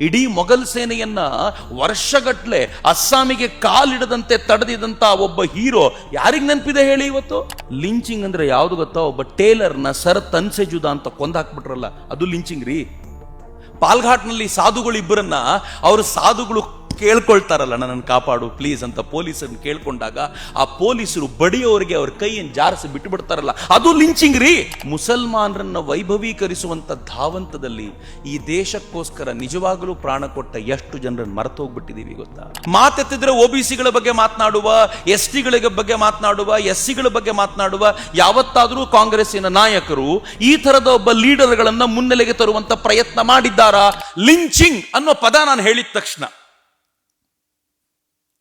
ಇಡೀ ಮೊಘಲ್ ಸೇನೆಯನ್ನ ವರ್ಷಗಟ್ಲೆ ಅಸ್ಸಾಮಿಗೆ ಕಾಲಿಡದಂತೆ ತಡೆದಿದಂತ ಒಬ್ಬ ಹೀರೋ ಯಾರಿಗ್ ನೆನಪಿದೆ ಹೇಳಿ ಇವತ್ತು? ಲಿಂಚಿಂಗ್ ಅಂದ್ರೆ ಯಾವ್ದು ಗೊತ್ತಾ? ಒಬ್ಬ ಟೇಲರ್ನ ಸರ್ ತನ್ಸೆಜುದ ಅಂತ ಕೊಂದಾಕ್ಬಿಟ್ರಲ್ಲ, ಅದು ಲಿಂಚಿಂಗ್ ರೀ ಪಾಲ್ಘಾಟ್ನಲ್ಲಿ ಸಾಧುಗಳು ಇಬ್ಬರನ್ನ ಅವರು ಸಾಧುಗಳು ಕೇಳ್ಕೊಳ್ತಾರಲ್ಲ, ನನ್ನನ್ನು ಕಾಪಾಡು ಪ್ಲೀಸ್ ಅಂತ ಪೊಲೀಸರನ್ನ ಕೇಳ್ಕೊಂಡಾಗ ಆ ಪೊಲೀಸರು ಬಡಿಯೋರಿಗೆ ಅವ್ರ ಕೈಯನ್ನು ಜಾರಿಸಿ ಬಿಟ್ಟು ಬಿಡ್ತಾರಲ್ಲ ಅದು ಲಿಂಚಿಂಗ್ ರೀ. ಮುಸಲ್ಮಾನರನ್ನ ವೈಭವೀಕರಿಸುವಂತ ಧಾವಂತದಲ್ಲಿ ಈ ದೇಶಕ್ಕೋಸ್ಕರ ನಿಜವಾಗಲೂ ಪ್ರಾಣ ಕೊಟ್ಟ ಎಷ್ಟು ಜನರನ್ನು ಮರೆತು ಹೋಗ್ಬಿಟ್ಟಿದೀವಿ ಗೊತ್ತಾ? ಮಾತೆತ್ತಿದ್ರೆ ಒಬಿಸಿಗಳ ಬಗ್ಗೆ ಮಾತನಾಡುವ, ಎಸ್ ಟಿಗಳ ಬಗ್ಗೆ ಮಾತನಾಡುವ, ಎಸ್ ಸಿಗಳ ಬಗ್ಗೆ ಮಾತನಾಡುವ, ಯಾವತ್ತಾದರೂ ಕಾಂಗ್ರೆಸ್ಸಿನ ನಾಯಕರು ಈ ತರದ ಒಬ್ಬ ಲೀಡರ್ಗಳನ್ನ ಮುನ್ನೆಲೆಗೆ ತರುವಂತ ಪ್ರಯತ್ನ ಮಾಡಿದ್ದಾರಾ? ಲಿಂಚಿಂಗ್ ಅನ್ನೋ ಪದ ನಾನು ಹೇಳಿದ ತಕ್ಷಣ.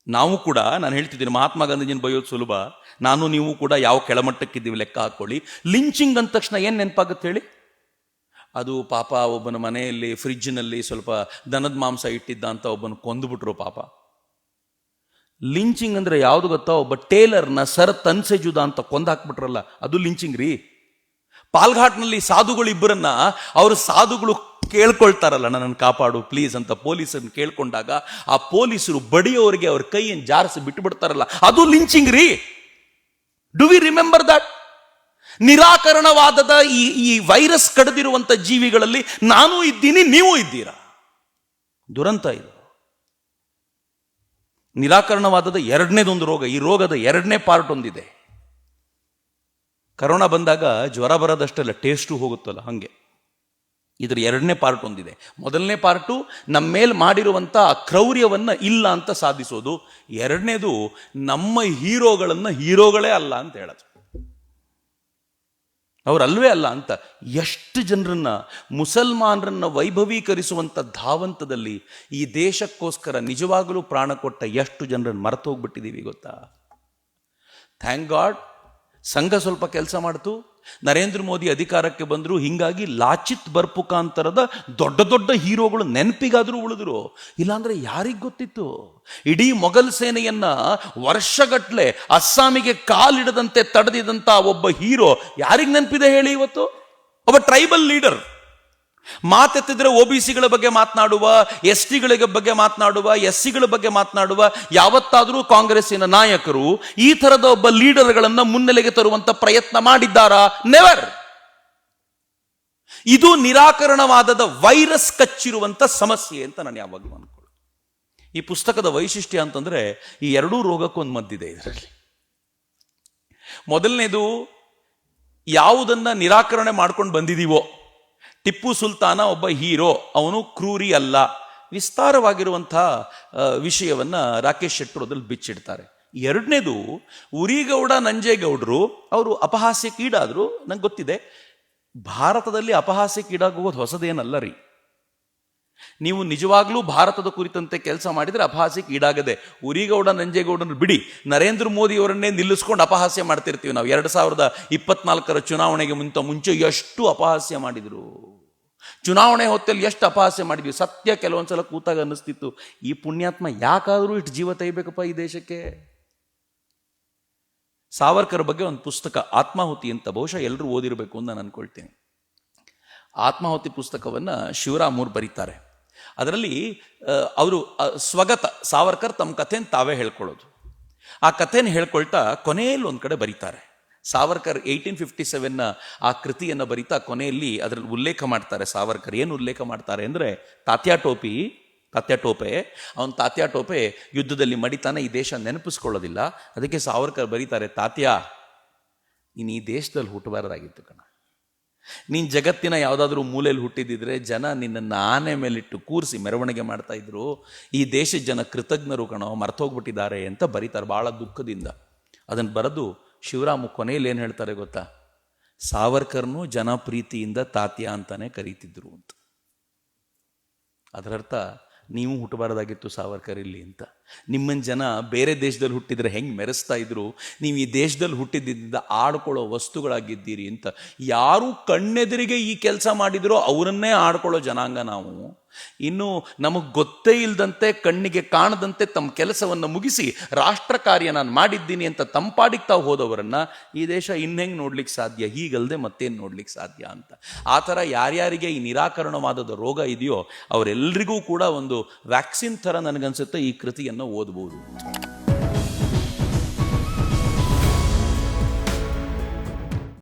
ನಾವು ಕೂಡ, ನಾನು ಹೇಳ್ತಿದ್ದೀನಿ, ಮಹಾತ್ಮ ಗಾಂಧೀಜಿನ ಬಯೋದು ಸುಲಭ. ನಾನು, ನೀವು ಕೂಡ ಯಾವ ಕೆಳಮಟ್ಟಕ್ಕಿದ್ದೀವಿ ಲೆಕ್ಕ ಹಾಕೊಳ್ಳಿ. ಲಿಂಚಿಂಗ್ ಅಂದ ತಕ್ಷಣ ಏನು ನೆನಪಾಗುತ್ತೆ ಹೇಳಿ? ಅದು ಪಾಪ ಒಬ್ಬನ ಮನೆಯಲ್ಲಿ ಫ್ರಿಜ್ನಲ್ಲಿ ಸ್ವಲ್ಪ ದನದ ಮಾಂಸ ಇಟ್ಟಿದ್ದ ಅಂತ ಒಬ್ಬನ ಕೊಂದುಬಿಟ್ರು ಪಾಪ. ಲಿಂಚಿಂಗ್ ಅಂದ್ರೆ ಯಾವ್ದು ಗೊತ್ತಾ? ಒಬ್ಬ ಟೇಲರ್ನ ಸರ್ ತನ್ಸೆಜುದ ಅಂತ ಕೊಂದಾಕ್ಬಿಟ್ರಲ್ಲ ಅದು ಲಿಂಚಿಂಗ್ ರೀ. ಪಾಲ್ಘಾಟ್ನಲ್ಲಿ ಸಾಧುಗಳು ಇಬ್ಬರನ್ನ ಅವರು ಸಾಧುಗಳು ಕೇಳ್ಕೊಳ್ತಾರಲ್ಲ, ನನ್ನನ್ನು ಕಾಪಾಡು ಪ್ಲೀಸ್ ಅಂತ ಪೊಲೀಸರನ್ನು ಕೇಳ್ಕೊಂಡಾಗ ಆ ಪೊಲೀಸರು ಬಡಿಯೋರಿಗೆ ಅವ್ರ ಕೈಯನ್ನು ಜಾರಿಸಿ ಬಿಟ್ಟು ಬಿಡ್ತಾರಲ್ಲ ಅದು ಲಿಂಚಿಂಗ್ ರೀ. ಡು ವಿ ರಿಮೆಂಬರ್ ದಟ್ ನಿರಾಕರಣವಾದದ ಈ ಈ ವೈರಸ್ ಕಡದಿರುವಂತ ಜೀವಿಗಳಲ್ಲಿ ನಾನು ಇದ್ದೀನಿ, ನೀವು ಇದ್ದೀರಾ? ದುರಂತ ಇದು. ನಿರಾಕರಣವಾದದ ಎರಡನೇದೊಂದು ರೋಗ, ಈ ರೋಗದ ಎರಡನೇ ಪಾರ್ಟ್ ಒಂದಿದೆ. ಕರೋನಾ ಬಂದಾಗ ಜ್ವರ ಬರೋದಷ್ಟೆಲ್ಲ ಟೇಸ್ಟು ಹೋಗುತ್ತಲ್ಲ, ಹಾಗೆ. ಇದ್ರ ಎರಡನೇ ಪಾರ್ಟ್ ಒಂದಿದೆ. ಮೊದಲನೇ ಪಾರ್ಟು ನಮ್ಮ ಮೇಲೆ ಮಾಡಿರುವಂಥ ಕ್ರೌರ್ಯವನ್ನು ಇಲ್ಲ ಅಂತ ಸಾಧಿಸೋದು. ಎರಡನೇದು ನಮ್ಮ ಹೀರೋಗಳನ್ನು ಹೀರೋಗಳೇ ಅಲ್ಲ ಅಂತ ಹೇಳೋದು. ಅವರಲ್ವೇ ಅಲ್ಲ ಅಂತ. ಎಷ್ಟು ಜನರನ್ನ, ಮುಸಲ್ಮಾನರನ್ನ ವೈಭವೀಕರಿಸುವಂಥ ಧಾವಂತದಲ್ಲಿ ಈ ದೇಶಕ್ಕೋಸ್ಕರ ನಿಜವಾಗಲೂ ಪ್ರಾಣ ಕೊಟ್ಟ ಎಷ್ಟು ಜನರನ್ನು ಮರೆತು ಹೋಗ್ಬಿಟ್ಟಿದ್ದೀವಿ ಗೊತ್ತಾ? ಥ್ಯಾಂಕ್ ಗಾಡ್ ಸಂಘ ಸ್ವಲ್ಪ ಕೆಲಸ ಮಾಡ್ತು. ನರೇಂದ್ರ ಮೋದಿ ಅಧಿಕಾರಕ್ಕೆ ಬಂದರು, ಹಿಂಗಾಗಿ ಲಾಚಿತ್ ಬರ್ಪುಕಾಂತರದ ದೊಡ್ಡ ದೊಡ್ಡ ಹೀರೋಗಳು ನೆನಪಿಗಾದರೂ ಉಳಿದ್ರು. ಇಲ್ಲಾಂದ್ರೆ ಯಾರಿಗೆ ಗೊತ್ತಿತ್ತು? ಇಡೀ ಮೊಘಲ್ ಸೇನೆಯನ್ನ ವರ್ಷಗಟ್ಟಲೆ ಅಸ್ಸಾಮಿಗೆ ಕಾಲಿಡದಂತೆ ತಡೆದಿದಂಥ ಒಬ್ಬ ಹೀರೋ ಯಾರಿಗೆ ನೆನಪಿದೆ ಹೇಳಿ ಇವತ್ತು? ಒಬ್ಬ ಟ್ರೈಬಲ್ ಲೀಡರ್ ಮಾತೆತ್ತಿದ್ರೆ ಒಬಿಸಿಗಳ ಬಗ್ಗೆ ಮಾತನಾಡುವ, ಎಸ್ ಟಿಗಳ ಬಗ್ಗೆ ಮಾತನಾಡುವ, ಎಸ್ ಸಿಗಳ ಬಗ್ಗೆ ಮಾತನಾಡುವ, ಯಾವತ್ತಾದರೂ ಕಾಂಗ್ರೆಸ್ಸಿನ ನಾಯಕರು ಈ ತರದ ಒಬ್ಬ ಲೀಡರ್ಗಳನ್ನು ಮುನ್ನೆಲೆಗೆ ತರುವಂತ ಪ್ರಯತ್ನ ಮಾಡಿದ್ದಾರಾ? ನೆವರ್ ಇದು ನಿರಾಕರಣವಾದದ ವೈರಸ್ ಕಚ್ಚಿರುವಂತ ಸಮಸ್ಯೆ ಅಂತ ನಾನು ಯಾವಾಗಲೂ ಅನ್ಕೊಳ್ಳಿ ಈ ಪುಸ್ತಕದ ವೈಶಿಷ್ಟ್ಯ ಅಂತಂದ್ರೆ ಈ ಎರಡೂ ರೋಗಕ್ಕೊಂದು ಮದ್ದಿದೆ ಇದರಲ್ಲಿ. ಮೊದಲನೇದು ಯಾವುದನ್ನ ನಿರಾಕರಣೆ ಮಾಡ್ಕೊಂಡು ಬಂದಿದೀವೋ? ಟಿಪ್ಪು ಸುಲ್ತಾನ ಒಬ್ಬ ಹೀರೋ, ಅವನು ಕ್ರೂರಿ ಅಲ್ಲ. ವಿಸ್ತಾರವಾಗಿರುವಂಥ ವಿಷಯವನ್ನು ರಾಕೇಶ್ ಶೆಟ್ಟರು ಅದರಲ್ಲಿ ಬಿಚ್ಚಿಡ್ತಾರೆ. ಎರಡನೇದು, ಉರಿಗೌಡ ನಂಜೇಗೌಡರು, ಅವರು ಅಪಹಾಸ್ಯಕ್ಕೀಡಾದ್ರು, ನಂಗೆ ಗೊತ್ತಿದೆ. ಭಾರತದಲ್ಲಿ ಅಪಹಾಸ್ಯಕ್ಕೀಡಾಗುವುದು ಹೊಸದೇನಲ್ಲ ರೀ. ನೀವು ನಿಜವಾಗ್ಲೂ ಭಾರತದ ಕುರಿತಂತೆ ಕೆಲಸ ಮಾಡಿದರೆ ಅಪಹಾಸ್ಯಕ್ಕೆ ಈಡಾಗದೆ ಉರಿಗೌಡ ನಂಜೇಗೌಡನ ಬಿಡಿ. ನರೇಂದ್ರ ಮೋದಿ ಅವರನ್ನೇ ನಿಲ್ಲಿಸ್ಕೊಂಡು ಅಪಹಾಸ್ಯ ಮಾಡ್ತಿರ್ತೀವಿ ನಾವು. ಎರಡು ಸಾವಿರದ ಇಪ್ಪತ್ನಾಲ್ಕರ ಚುನಾವಣೆಗೆ ಮುಂತ ಮುಂಚೆ ಎಷ್ಟು ಅಪಹಾಸ್ಯ ಮಾಡಿದ್ರು? ಚುನಾವಣೆ ಹೊತ್ತಲ್ಲಿ ಎಷ್ಟು ಅಪಹಾಸ್ಯ ಮಾಡಿದ್ವಿ. ಸತ್ಯ ಕೆಲವೊಂದ್ಸಲ ಕೂತಾಗ ಅನ್ನಿಸ್ತಿತ್ತು. ಈ ಪುಣ್ಯಾತ್ಮ ಯಾಕಾದರೂ ಇಷ್ಟು ಜೀವ ತೆಗಿಬೇಕಪ್ಪ ಈ ದೇಶಕ್ಕೆ? ಸಾವರ್ಕರ್ ಬಗ್ಗೆ ಒಂದು ಪುಸ್ತಕ, ಆತ್ಮಾಹುತಿ ಅಂತ ಬಹುಶಃ ಎಲ್ಲರೂ ಓದಿರಬೇಕು ಅಂತ ನಾನು ಅನ್ಕೊಳ್ತೀನಿ. ಆತ್ಮಾಹುತಿ ಪುಸ್ತಕವನ್ನು ಶಿವರಾಮೂರ್ ಬರೀತಾರೆ. ಅದರಲ್ಲಿ ಅವರು ಸ್ವಗತ, ಸಾವರ್ಕರ್ ತಮ್ಮ ಕಥೆನ ತಾವೇ ಹೇಳ್ಕೊಳ್ಳೋದು. ಆ ಕಥೆನ ಹೇಳ್ಕೊಳ್ತಾ ಕೊನೆಯಲ್ಲಿ ಒಂದು ಕಡೆ ಬರೀತಾರೆ. ಸಾವರ್ಕರ್ ಏಯ್ಟೀನ್ ಫಿಫ್ಟಿ ಸೆವೆನ್ನ ಆ ಕೃತಿಯನ್ನು ಬರಿತಾ ಕೊನೆಯಲ್ಲಿ ಅದರಲ್ಲಿ ಉಲ್ಲೇಖ ಮಾಡ್ತಾರೆ. ಸಾವರ್ಕರ್ ಏನು ಉಲ್ಲೇಖ ಮಾಡ್ತಾರೆ ಅಂದರೆ ತಾತ್ಯಾ ಟೋಪಿ, ತಾತ್ಯಾ ಟೋಪೆ, ಅವನು ತಾತ್ಯಾ ಟೋಪೆ ಯುದ್ಧದಲ್ಲಿ ಮಡಿತಾನೆ ಈ ದೇಶ ನೆನಪಿಸ್ಕೊಳ್ಳೋದಿಲ್ಲ. ಅದಕ್ಕೆ ಸಾವರ್ಕರ್ ಬರೀತಾರೆ, ತಾತ್ಯಾ, ನೀನು ಈ ದೇಶದಲ್ಲಿ ಹುಟ್ಟಬಾರದಾಗಿತ್ತು ಕಣ. ನೀನು ಜಗತ್ತಿನ ಯಾವುದಾದ್ರೂ ಮೂಲೆಯಲ್ಲಿ ಹುಟ್ಟಿದ್ದಿದ್ರೆ ಜನ ನಿನ್ನನ್ನು ಆನೆ ಮೇಲಿಟ್ಟು ಕೂರಿಸಿ ಮೆರವಣಿಗೆ ಮಾಡ್ತಾ ಇದ್ರು. ಈ ದೇಶದ ಜನ ಕೃತಜ್ಞರು ಕಣೋ, ಮರ್ತೋಗ್ಬಿಟ್ಟಿದ್ದಾರೆ ಅಂತ ಬರೀತಾರೆ ಭಾಳ ದುಃಖದಿಂದ. ಅದನ್ನು ಬರೆದು ಶಿವರಾಮ ಕೊನೆಯಲ್ಲಿ ಏನು ಹೇಳ್ತಾರೆ ಗೊತ್ತಾ? ಸಾವರ್ಕರ್ನು ಜನಪ್ರೀತಿಯಿಂದ ತಾತ್ಯ ಅಂತಾನೆ ಕರೀತಿದ್ರು ಅಂತ. ಅದರರ್ಥ ನೀವು ಹುಟ್ಟಬಾರ್ದಾಗಿತ್ತು ಸಾವರ್ಕರ್ ಇಲ್ಲಿ ಅಂತ. ನಿಮ್ಮನ್ನು ಜನ ಬೇರೆ ದೇಶದಲ್ಲಿ ಹುಟ್ಟಿದ್ರೆ ಹೆಂಗೆ ಮೆರೆಸ್ತಾ ಇದ್ರು? ನೀವು ಈ ದೇಶದಲ್ಲಿ ಹುಟ್ಟಿದ್ದರಿಂದ ಆಡ್ಕೊಳ್ಳೋ ವಸ್ತುಗಳಾಗಿದ್ದೀರಿ ಅಂತ. ಯಾರು ಕಣ್ಣೆದುರಿಗೆ ಈ ಕೆಲಸ ಮಾಡಿದ್ರೋ ಅವರನ್ನೇ ಆಡ್ಕೊಳ್ಳೋ ಜನಾಂಗ ನಾವು. ಇನ್ನು ನಮಗೆ ಗೊತ್ತೇ ಇಲ್ಲದಂತೆ ಕಣ್ಣಿಗೆ ಕಾಣದಂತೆ ತಮ್ಮ ಕೆಲಸವನ್ನು ಮುಗಿಸಿ ರಾಷ್ಟ್ರ ಕಾರ್ಯ ನಾನು ಮಾಡಿದ್ದೀನಿ ಅಂತ ತಂಪಾಡಿಗೆ ತಾವು ಹೋದವರನ್ನ ಈ ದೇಶ ಇನ್ನೆಂಗೆ ನೋಡ್ಲಿಕ್ಕೆ ಸಾಧ್ಯ? ಹೀಗಲ್ಲದೆ ಮತ್ತೇನು ನೋಡ್ಲಿಕ್ಕೆ ಸಾಧ್ಯ ಅಂತ. ಆ ಥರ ಯಾರ್ಯಾರಿಗೆ ಈ ನಿರಾಕರಣವಾದದ ರೋಗ ಇದೆಯೋ ಅವರೆಲ್ಲರಿಗೂ ಕೂಡ ಒಂದು ವ್ಯಾಕ್ಸಿನ್ ಥರ ನನಗನ್ಸುತ್ತೆ ಈ ಕೃತಿಯನ್ನು ಓದ್ಬೋದು.